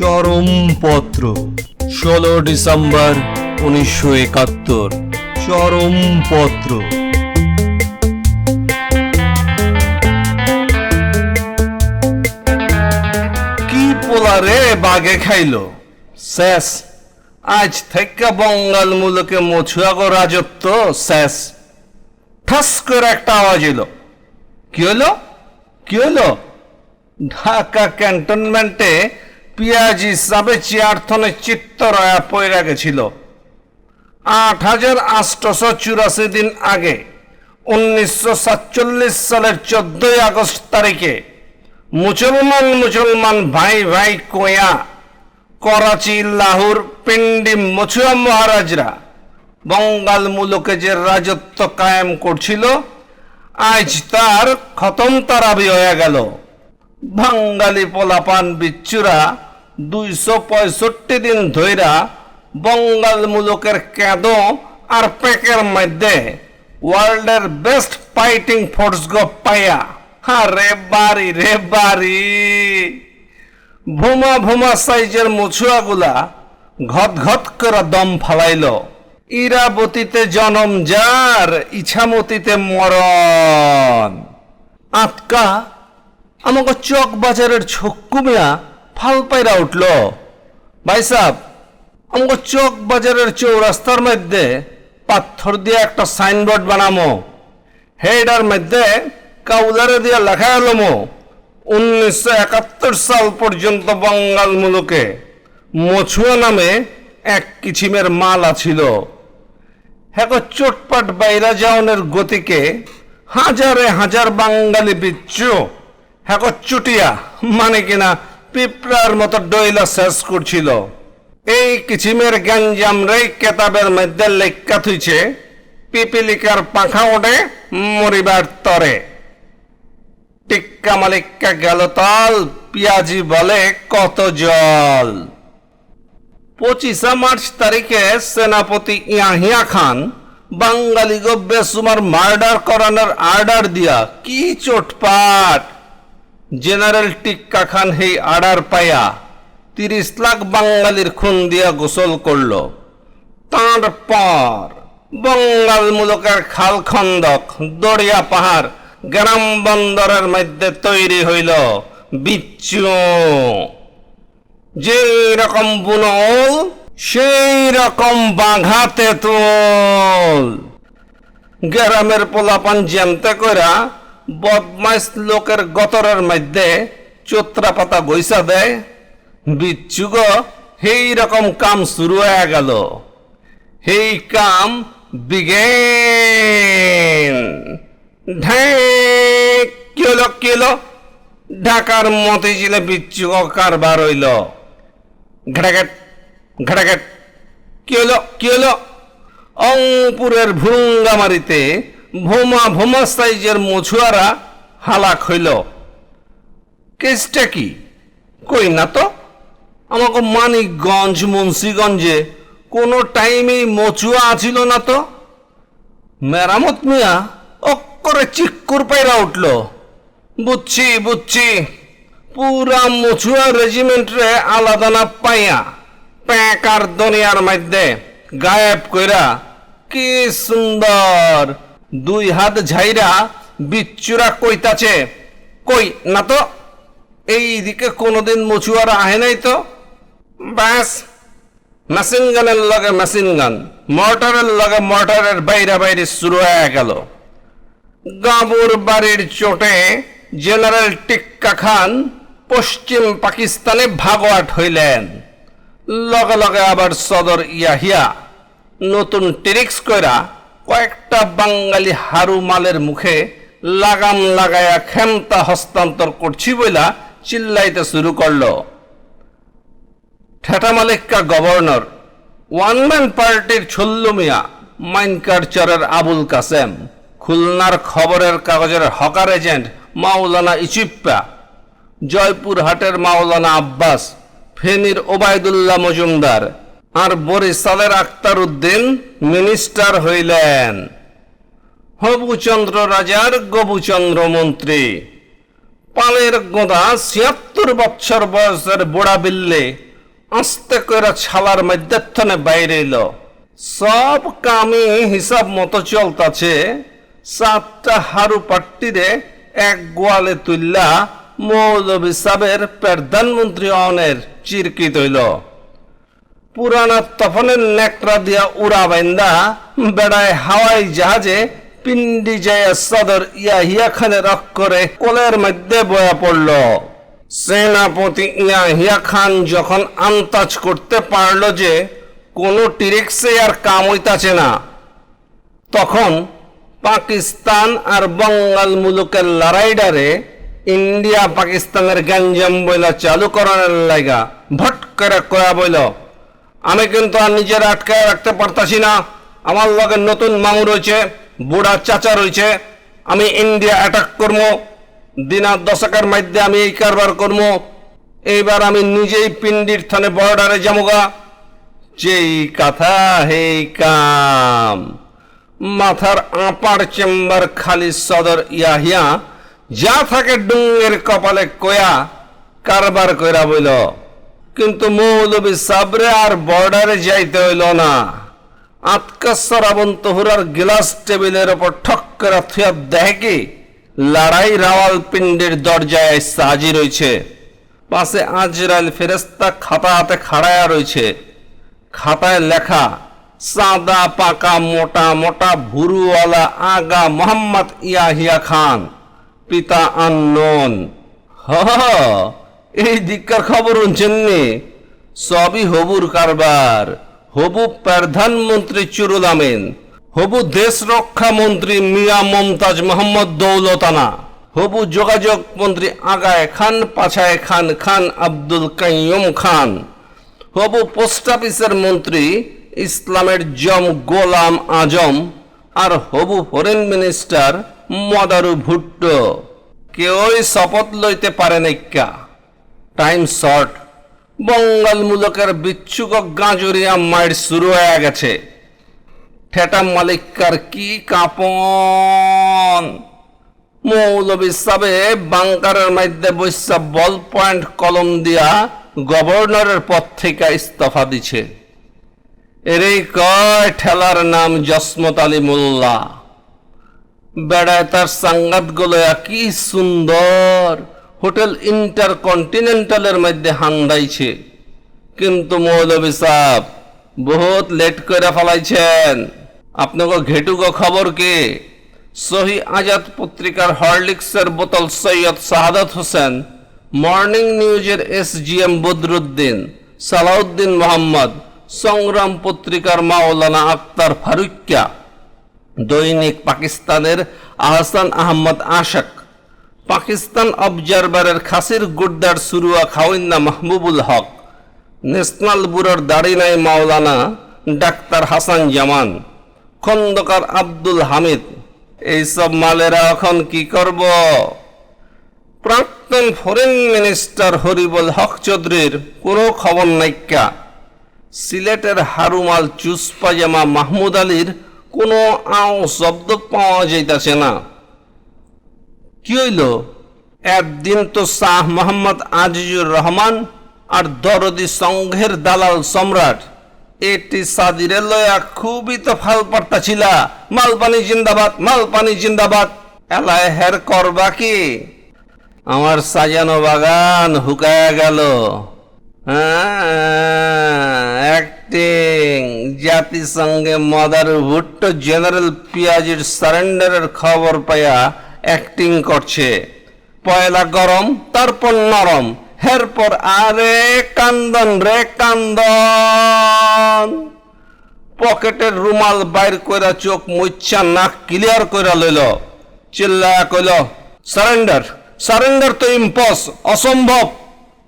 চরমপত্র, ষোলো ডিসেম্বর উনিশশো একাত্তর। চরমপত্র। কি পোলা রে বাগে খাইলো? শেষ। আজ থেকে বঙ্গাল মূলকে মছুয়াগো রাজত্ব শেষ। ঠাস করে একটা আওয়াজ এলো। কি হলো? কি হলো? ঢাকা ক্যান্টনমেন্টে পিয়াজি সাবে চেয়ারথনে চিত্তরয়া পয়রা গেছিল। আট হাজার আটশোশো চুরাশি দিন আগে, উনিশশো সাতচল্লিশ সালের চোদ্দই আগস্ট তারিখে মুসলমান মুসলমান ভাই ভাই কোয়া, করাচি, লাহোর, পিন্ডি মছুয়া মহারাজরা বঙ্গাল মুলুকে যে রাজত্ব কায়েম করছিল, আজ তার খতম তারাবি হয়ে গেল। বাঙালি পোলাপান বিচ্চুরা দুইশো পঁয়ষট্টি দিন ধইরা বঙ্গাল মুলুকের কেঁদ আর পেকের মধ্যে ওয়ার্ল্ডের বেস্ট ফাইটিং ফোর্স গো পাইয়া। হ্যাঁ রে বাড়ি রে বাড়ি। ভুমা ভুমা সাইজের মুছুয়াগুলা ঘট ঘট করে দম ফালাইল। ইরাবতীতে জনম যার, ইছামতিতে মরণ। আটকা আমাকে চক বাজারের ছক্কু মিয়া ফাল পাইরা উঠল। ভাই সাহ আমাকে চক বাজারের চৌরাস্তার মধ্যে পাথর দিয়ে একটা সাইনবোর্ড বানামো। হেডার মধ্যে কাউলারে দিয়ে লেখা এলোমো উনিশশো একাত্তর সাল পর্যন্ত বঙ্গাল মুলুকে। মছুয়া নামে এক কিছিমের মাল আছিল। হ্যাঁ চোটপাট বাইরা যাওনের গতিকে হাজারে হাজার বাঙালি বিচ্ছু হ্যাঁ চুটিয়া মানে কিনা পিঁপড়ার মতো ডইলা শেষ করছিল। এই কিছিমের গ্যাঞ্জাম রে কেতাবের মধ্যে লেখা থুইছে, পিপিলিকার পাখা ওঠে, মরিবার তরে। টিক্কা মালিক্কা গেল তল, পিয়াজি বলে, কত জল। পঁচিশে মার্চ তারিখে সেনাপতি ইয়াহিয়া খান বাঙালি গো সুমার মার্ডার করানোর আর্ডার দিয়া কি চোটপাট! জেনারেল টিক্কা খান হেই আড়ার পায়া তিরিশ লাখ বাঙালির খুন দিয়া গোসল করল। তার পর বঙ্গাল মুলকের খাল খন্দক দরিয়া পাহাড় গ্রাম বন্দরের মধ্যে তৈরি হইল। বিচ্ছু। যে রকম বুনল, সেই রকম বাঘা তেঁতুল গ্রামের পোলাপান জ্যামতে কইরা বদমাইশ লোকের গতরের মধ্যে চোত্রা পাতা গৈসা দেয় বিচ্ছুগ সেই রকম কাম শুরু হয়ে গেল। সেই কাম বিগেন। ঢেক, কি হলো ঢাকার মতিঝিলে বিচ্ছুগ কারবার হইল। ঘাটাঘাট ঘাটাঘাট, কি হলো কি হলো? অংপুরের ভুঙ্গামারিতে ভোমা ভোমা সাইজের মছুয়ারা হালাক হইল। কেসটা কি? কই না তো? আমাকে মানিকগঞ্জ, মুন্সিগঞ্জে কোনো টাইমেই মচুয়া আছিল না তো? মেরামত মিয়া অক্করে চিক্কুর পাইরা উঠল। বুঝছি বুঝছি পুরা মছুয়া রেজিমেন্টরে আলাদা না পাইয়া প্যাকার দুনিয়ার মধ্যে গায়েব কইরা কি সুন্দর দুই হাত ঝাইরা বিচ্চুরা কইতাছে। কই, না তো, এই দিকে কোনোদিন মছুয়ারা আহে নাই তো? ব্যাস মেশিন গানের লগে মেশিন গান মর্টারের লগে মর্টারের বাইরে বাইরে শুরু হয়ে গেল। গাবুর বাড়ির চোটে জেনারেল টিক্কা খান পশ্চিম পাকিস্তানে ভাগোয়াট হইলেন। লগে লগে আবার সদর ইয়াহিয়া, নতুন টিরিক্স কইরা কয়েকটা বাঙালি হারু মালের মুখে লাগাম লাগায়া ক্ষমতা হস্তান্তর করছি বইলা চিল্লাইতে শুরু করল। ঠেটা মালিক্কা গভর্নর ওয়ান ম্যান পার্টির ছল্লু মিয়া মাইন কালচারের আবুল কাসেম, খুলনার খবরের কাগজের হকার এজেন্ট মাওলানা ইচিপ্পা, জয়পুরহাটের মাওলানা আব্বাস, ফেনীর ওবায়দুল্লাহ মজুমদার আর বরিশালের আক্তার উদ্দিন মিনিস্টার হইলেন। হবুচন্দ্র রাজার গবুচন্দ্র মন্ত্রী। পালের গোদা ছিয়াত্তর বৎসর বয়সের বুড়া বিল্লে আস্তে করে ছালার মধ্যে বাইরে এলো। সব কামি হিসাব মতো চলতাছে, সাতটা হারু পাট্টিরে এক গোয়ালে তুল্লা মৌলবী সাবের প্রধানমন্ত্রী অনের চিরকিত হইল। পুরানা তফনের নেকড়া দিয়া উড়া বাইন্দা, বেড়ায় হাওয়াই জাহাজে পিন্ডি যায় সদর ইয়াহিয়া খানের অক্ষরে কোলের মধ্যে বয়া পড়ল। সেনাপতি ইয়াহিয়া খান যখন আন্তাজ করতে পারল যে কোনো টিরেক্সে আর কাম হইতাছে না, তখন পাকিস্তান আর বঙ্গাল মুলুকের লড়াইডারে ইন্ডিয়া পাকিস্তানের গ্যাঞ্জাম বইলা চালু করানোর লাগা ভট করে কয়া বইল আমি কিন্তু আর নিজের আটকায় রাখতে পারতাছি না। আমার লগে নতুন মামু রয়েছে, বুড়া চাচা রয়েছে। আমি ইন্ডিয়া অ্যাটাক করব। দিনা দশকের মধ্যে আমি এই কারবার করব। এইবার আমি নিজেই পিন্ডির থানে বর্ডারে যামুগা যেই কথা, হেই কাম। মাথার আপার চেম্বার খালি সদর ইয়াহিয়া। যা থাকে ডুঙ্গের কপালে কয়া, কারবার কইরা বইল। কিন্তু মৌলবী সাবরে আর বর্ডারে যাইতে হইল না। আতকা সরাবন তহুরার গ্লাস টেবিলের ওপর ঠক করে থুয়া দেখে লড়াই রাওয়াল পিণ্ডের দরজায় এসে হাজির হয়েছে পাশে আজরাইল ফেরেস্তা খাতা হাতে খাড়ায়া রয়েছে খাতায় লেখা, সাদা, পাকা, মোটা মোটা, ভুরুওয়ালা, আগা, মোহাম্মদ ইয়াহিয়া খান, পিতা আননোন। হ। এই দিককার খবর শুনছেননি সবই হবুর কারবার। হবু প্রধানমন্ত্রী চুরুল আমিন। হবু দেশ রক্ষা মন্ত্রী মিয়া মমতাজ মোহাম্মদ দৌলতানা। হবু যোগাযোগ মন্ত্রী আগায় খান, পাছায় খান খান আব্দুল কাইয়ুম খান। হবু পোস্ট অফিসের মন্ত্রী ইসলামের জম গোলাম আজম আর হবু ফরেন মিনিস্টার মদারু ভুট্টো। কেউই শপথ লইতে পারে নাইকা টাইম শর্ট বঙ্গাল মূলকের বিচ্ছুক গাঁজরিয়া মাইর শুরু হয়ে গেছে ঠেটা মালিকার কি কাপন মৌলবী সাবে বাংকারের মধ্যে বৈশা বল পয়েন্ট কলম দিয়া গভর্নরের পদ থেকে ইস্তফা দিছে এরই কয় ঠেলার নাম জসমত আলী মোল্লা বেড়ায় তার সাঙ্গাত গুলোয়া কি সুন্দর হোটেল ইন্টারকন্টিনেন্টালের মধ্যে হান্দাইছে কিন্তু মৌলবী সাহ বহুত লেট করে ফেলাইছেন। আপনাকে ঘেটুক খবর কে? সহি আজাদ পত্রিকার হরলিক্সের বোতল সৈয়দ শাহাদত হোসেন, মর্নিং নিউজের S G M Badruddin, Salauddin Mohammad, Sangram পত্রিকার মাওলানা আক্তার ফারুক্কা, দৈনিক পাকিস্তানের আহসান আহমদ আশাক পাকিস্তান অবজারভারের খাসির গুড্ডার সুরুয়া খাওয়িন্না মাহবুবুল হক, ন্যাশনাল ব্যুরোর দাড়িনাই মাওলানা ডাক্তার হাসান জামান, খন্দকার আব্দুল হামিদ, এইসব মালেরা এখন কি করব? প্রাক্তন ফরেন মিনিস্টার হরিবল হক চৌধুরীর কোনো খবর নাইকা সিলেটের হারুমাল চুস পাজামা মাহমুদ আলীর কোনো আও শব্দ পাওয়া যাইতাছে না। কি হইল? একদিন তো শাহ মোহাম্মদ আজিজুর রহমান আর দরদি সংঘের দালাল সম্রাট, এটি সাদিরে লয়া খুবই তো ফাল পাট্টা ছিলা। মালপানি জিন্দাবাদ মালপানি জিন্দাবাদ। এলায় হের করবা কি? আমার সাজানো বাগান হুকায়া গেল। অ্যাক্টিং জাতিসংঘে মদার ভুট্টো জেনারেল পিয়াজির সারেন্ডারের খবর পাইয়া অ্যাক্টিং করছে। পয়লা গরম, তারপর নরম। এরপর আরে কান্দন রে কান্দন। পকেটের রুমাল বাইর কইরা চোখ মুচ্ছা নাক ক্লিয়ার কইরা লইল। চিল্লায়া কইল সারেন্ডার সারেন্ডার তো ইম্পস অসম্ভব।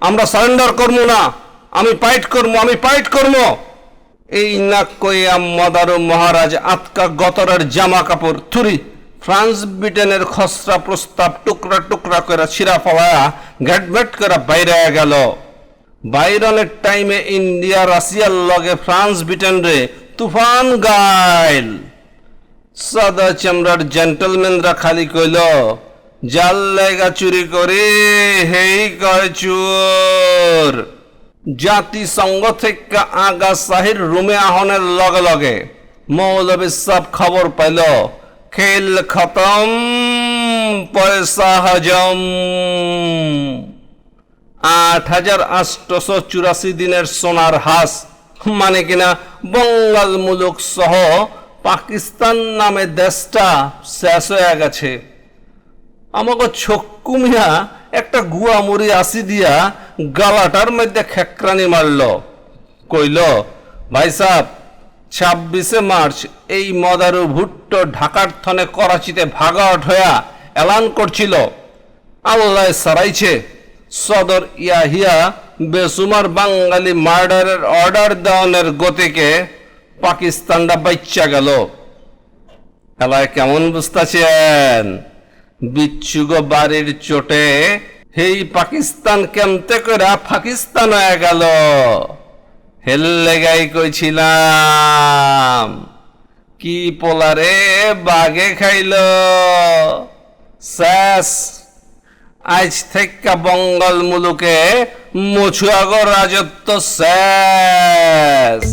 আমরা সারেন্ডার করব না। আমি পাইট করব আমি পাইট করব এই নাক কইয়া মদারু মহারাজ আতকা গতরের জামা কাপড় থুরি ফ্রান্স ব্রিটেনের খসড়া প্রস্তাব টুকরা টুকরা করে ছিঁড়া ফলায়া ঘ্যাটভ্যাট করে বাইরে গেল। বাইরনের টাইমে ইন্ডিয়া, রাশিয়ার লগে ফ্রান্স ব্রিটেন রে তুফান গাইল। সাদা চামড়ার জেন্টলম্যানরা খালি কইল, জাল লেগা চুরি করে, হেই কয় চোর। জাতিসংঘ থেকে আগা সাহির রুমে আহনের লগে লগে মৌলবী সব খবর পাইল খেল খতম পয়সা হজম আট হাজার আটশো চুরাশি দিনের সোনার হাঁস মানে কিনা বঙ্গাল মুলুক সহ পাকিস্তান নামে দেশটা শেষ হয়ে গেছে আমাকে ছক্কু মিয়া একটা গুয়া মুড়ি আসি দিয়া গালাটার মধ্যে খেকরানি মারল কইল ভাই সাহ ছাব্বিশে মার্চ এই মদারু ভুট্টো ঢাকার থনে করাচিতে ভাগাট হইয়া এলান করছিল। আল্লাহ সারাইছে, সদর ইয়াহিয়া বেসুমার বাঙালি মার্ডারের অর্ডার দেওয়ানের গতিকে পাকিস্তানটা বাচ্চা গেল। এলায় কেমন বুঝতেছেন? বিচ্ছুগ বাড়ির চোটে, হেই পাকিস্তান কেমতে করে পাকিস্তান হয়ে গেল? হেললে গাই কইছিলাম, কি পোলারে বাগে খাইল? শেষ, আজ থেকে বঙ্গল মুলুকে মছুয়াগর রাজত্ব শেষ।